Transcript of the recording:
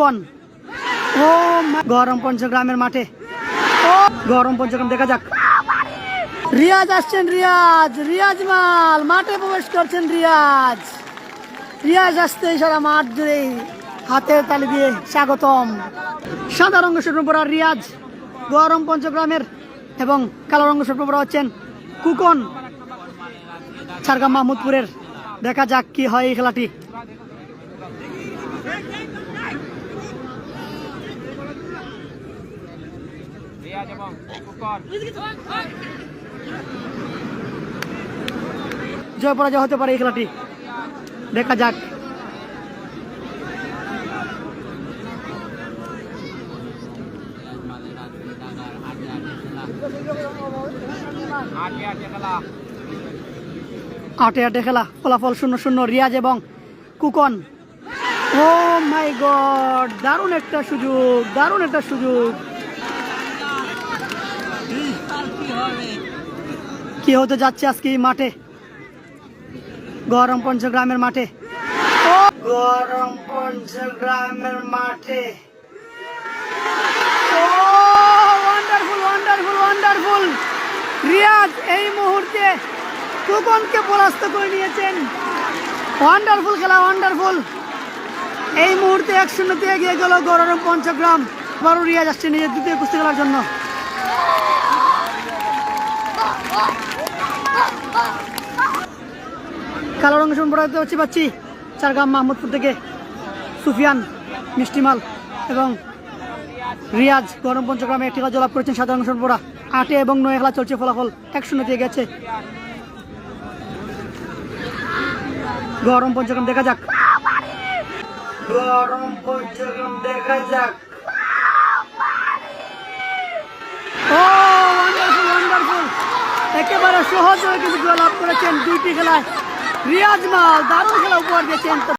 কন। ও গরম পঞ্চগ্রামের মাঠে। ও, গরম পঞ্চগ্রাম, দেখা যাক। রিয়াজ আসছেন রিয়াজ রিয়াজ মাল, মাঠে প্রবেশ করছেন রিয়াজ। রিয়াজ আসতে সারা মাঠ জুড়ে হাতে তালি দিয়ে স্বাগতম। সাদা রঙ স্বপ্নপরা রিয়াজ, গরম পঞ্চগ্রামের এবং কালো রঙ স্বপ্নপরা হচ্ছেন কুকন। ছাড়গাম মাহমুদপুরের, দেখা যাক কি হয় এই খেলাটি। রিয়াজ এবং কুকর জয় পরাজয় হতে পারে এই খেলাটি। দেখা যাক। আটে আটে খেলা। আটে আটে খেলা। ফলাফল শূন্য শূন্য রিয়াজ এবং কুকন। ও মাই গড দারুণ একটা সুযোগ দারুণ একটা সুযোগ। কি হতে যাচ্ছে আজকে এই মাঠে? গরম পঞ্চগ্রামের মাঠে। গরম পঞ্চগ্রামের মাঠে। এই মুহূর্তে কুকনকে পরাস্ত করে নিয়েছেন। এই মুহূর্তে এক শূন্যতে এগিয়ে গেল গরম পঞ্চগ্রাম। আবারও রিয়াজ আসছে নিজের দ্বিতীয় কুস্তি খেলার জন্য। কালো রঙের পড়াতে হচ্ছে পাচ্ছি চারগাম মাহমুদপুর থেকে সুফিয়ান মিষ্টিমাল এবং রিয়াজ গরম পঞ্চগ্রামে একটি খেলা জলাপ করেছেন সাধারণ সরবরা আটে এবং নয় খেলা চলছে, ফলাফল এক শূন্য দিয়ে গেছে। গরম পঞ্চগ্রাম দেখা যাক। গরম পঞ্চগ্রাম দেখা যাক। একেবারে সহজ হয়ে কিন্তু লাভ করেছেন দুইটি খেলায়। রিয়াজ মাল দারুণ খেলা উপহার দিয়েছেন।